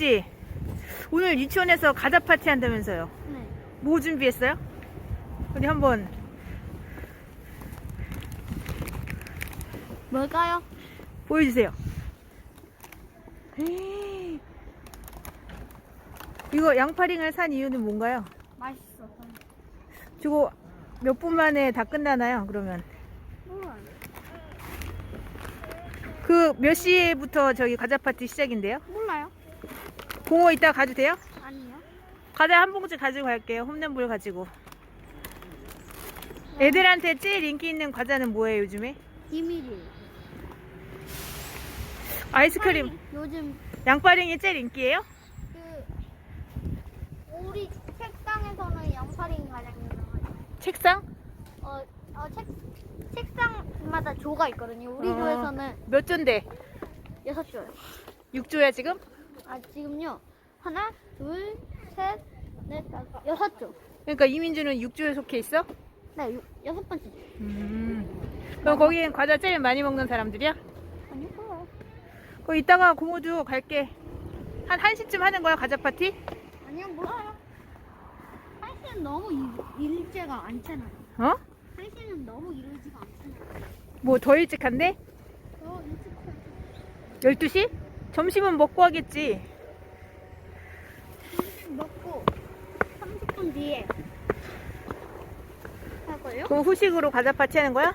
씨, 오늘 유치원에서 가자 파티 한다면서요. 네. 뭐 준비했어요? 어디 한번 뭘까요? 보여주세요. 에이. 이거 양파링을 산 이유는 뭔가요? 맛있어. 저거 몇 분 만에 다 끝나나요? 그러면. 그 몇 시부터 저기 과자 파티 시작인데요? 몰라요? 공호 이따 가도 돼요? 아니요. 과자 한 봉지 가지고 갈게요. 홈런볼 가지고. 애들한테 제일 인기 있는 과자는 뭐예요, 요즘에? 비밀이에요. 아이스크림. 요즘 양파링이 제일 인기예요? 그 우리 책상에서는 양파링 가장 유명하죠. 책상? 어, 어, 책 책상마다 조가 있거든요. 우리 어. 조에서는 몇 조인데? 여섯 조요. 6조야 지금? 아 지금요 하나, 둘, 셋, 넷, 다섯, 여섯 조. 그러니까 이민주는 6조에 속해 있어? 네, 유- 여섯 번째 조. 음. 그럼 거기는 과자 제일 많이 먹는 사람들이야? 아니요, 몰라요. 거 이따가 고모도 갈게. 한 1시쯤 하는 거야, 과자 파티? 아니요, 몰라요. 한 시는 너무 일, 일제가 않잖아요. 어? 한 시는 너무 이르지가 않잖아요. 뭐 더 일찍 한대? 어, 일찍 12시? 점심은 먹고 하겠지. 점심 먹고 30분 뒤에 할 거예요? 그럼 후식으로 과자 파티 하는 거야?